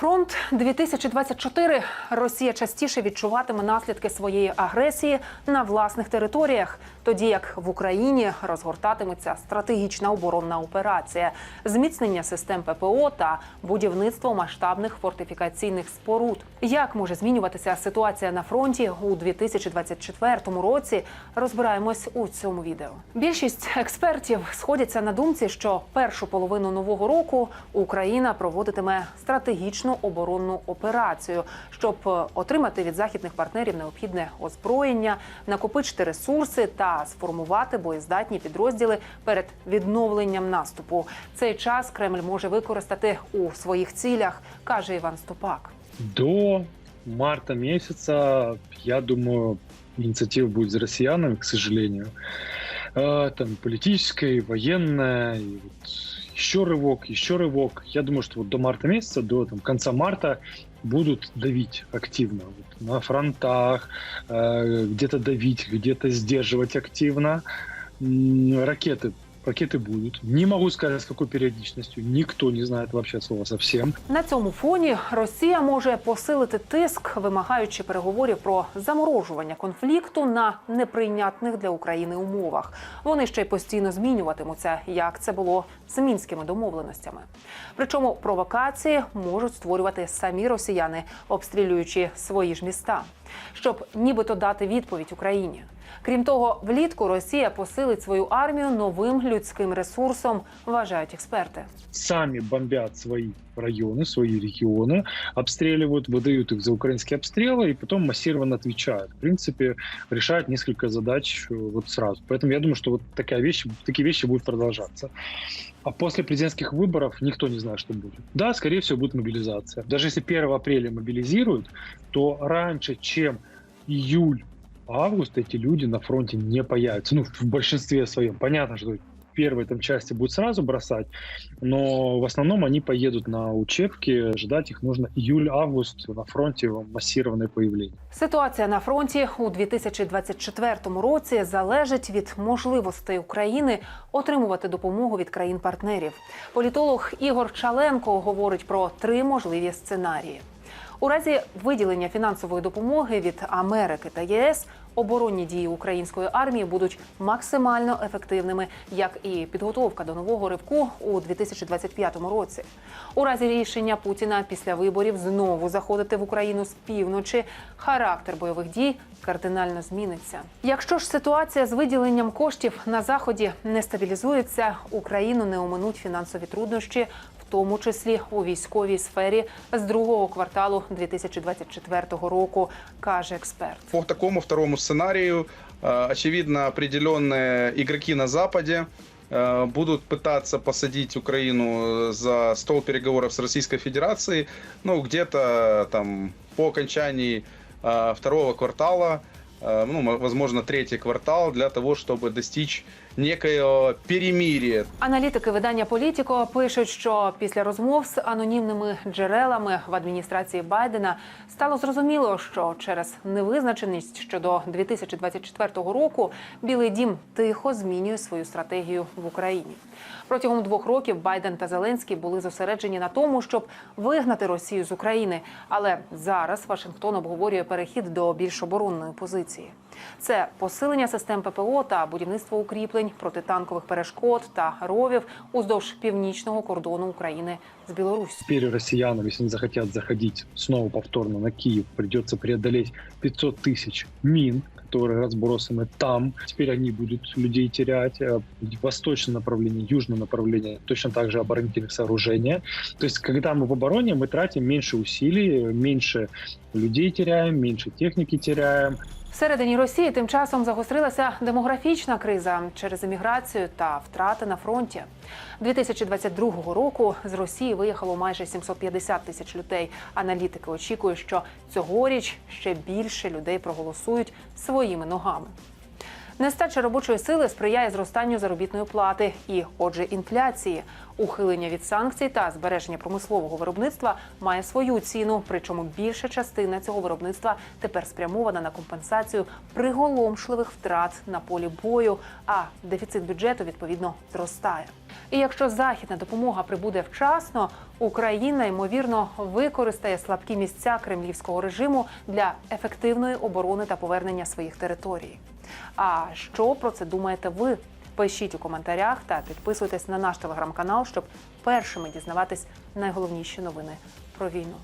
Фронт 2024 Росія частіше відчуватиме наслідки своєї агресії на власних територіях, тоді як в Україні розгортатиметься стратегічна оборонна операція, зміцнення систем ППО та будівництво масштабних фортифікаційних споруд. Як може змінюватися ситуація на фронті у 2024 році? Розбираємось у цьому відео. Більшість експертів сходяться на думці, що першу половину нового року Україна проводитиме стратегічну оборонну операцію, щоб е, отримати від західних партнерів необхідне озброєння, накопичити ресурси та сформувати боєздатні підрозділи перед відновленням наступу. Цей час Кремль може використати у своїх цілях, каже Іван Ступак. До марта месяца, я думаю, инициатива будет за россиянами, к сожалению. Э, Там политическая, военная, и вот еще рывок, еще рывок. Я думаю, что вот до марта месяца, до там, конца марта будут давить активно вот, на фронтах, э, где-то давить, где-то сдерживать активно. М, Ракеты, ракеты будут. Не могу сказать, с какой периодичностью. Никто не знает вообще слова совсем. На цьому фоні Росія може посилити тиск, вимагаючи переговорів про заморожування конфлікту на неприйнятних для України умовах. Вони ще й постійно змінюватимуться, як це було з мінськими домовленостями. Причому провокації можуть створювати самі росіяни, обстрілюючи свої ж міста, щоб нібито дати відповідь Україні. Крім того, влітку Росія посилить свою армію новим людським ресурсом, вважають експерти. сами бомбят свои районы, свои регионы, обстреливают, выдают их за украинские обстрелы и потом массированно отвечают. В принципе, решают несколько задач э, вот сразу. Поэтому я думаю, что вот такая вещь, такие вещи будут продолжаться. А после президентских выборов никто не знает, что будет. Да, скорее всего, будет мобилизация. Даже если 1 апреля мобилизируют, то раньше, чем июль, август эти люди на фронте не появятся. Ну, в большинстве своем. Понятно, что первой там части будут сразу бросать, но в основном они поедут на учебки. Ждать их нужно июль-август на фронте массированное появление. Ситуація на фронті у 2024 році залежить від можливостей України отримувати допомогу від країн-партнерів. Політолог Ігор Чаленко говорить про три можливі сценарії. У разі виділення фінансової допомоги від Америки та ЄС оборонні дії української армії будуть максимально ефективними, як і підготовка до нового ривку у 2025 році. У разі рішення Путіна після виборів знову заходити в Україну з півночі, характер бойових дій кардинально зміниться. Якщо ж ситуація з виділенням коштів на заході не стабілізується, Україну не оминуть фінансові труднощі, тому числі у військовій сфері з другого кварталу 2024 року, каже експерт. По такому второму сценарию, э, очевидно, определенные игроки на Западе э, будут пытаться посадить Украину за стол переговоров с Российской Федерацией, ну, где-то там по окончании э, второго квартала, э, ну, м- возможно, третий квартал, для того, чтобы достичь некоего перемирия. Аналітики видання Політіко пишуть, що після розмов з анонімними джерелами в адміністрації Байдена стало зрозуміло, що через невизначеність щодо 2024 року Білий Дім тихо змінює свою стратегію в Україні. Протягом двох років Байден та Зеленський були зосереджені на тому, щоб вигнати Росію з України. Але зараз Вашингтон обговорює перехід до більш оборонної позиції. Це посилення систем ППО та будівництво укріплень протитанкових перешкод та ровів уздовж північного кордону України з Білоруссю. Теперь россиянам, если они захотят заходить снова повторно на Киев, придется преодолеть 500 тысяч мин, которые разбросаны там. Теперь они будут людей терять. Э, Восточное направление, южное направление, точно так же оборонительных сооружения. То есть, когда мы в обороне, мы тратим меньше усилий, меньше людей теряем, меньше техники теряем. Всередині Росії тим часом загострилася демографічна криза через еміграцію та втрати на фронті. 2022 року з Росії виїхало майже 750 тисяч людей. Аналітики очікують, що цьогоріч ще більше людей проголосують своїми ногами. Нестача робочої сили сприяє зростанню заробітної плати і, отже, інфляції. Ухилення від санкцій та збереження промислового виробництва має свою ціну. Причому більша частина цього виробництва тепер спрямована на компенсацію приголомшливих втрат на полі бою. А дефіцит бюджету відповідно зростає. І якщо західна допомога прибуде вчасно, Україна ймовірно використає слабкі місця кремлівського режиму для ефективної оборони та повернення своїх територій. А що про це думаєте ви? Пишіть у коментарях та підписуйтесь на наш телеграм-канал, щоб першими дізнаватись найголовніші новини про війну.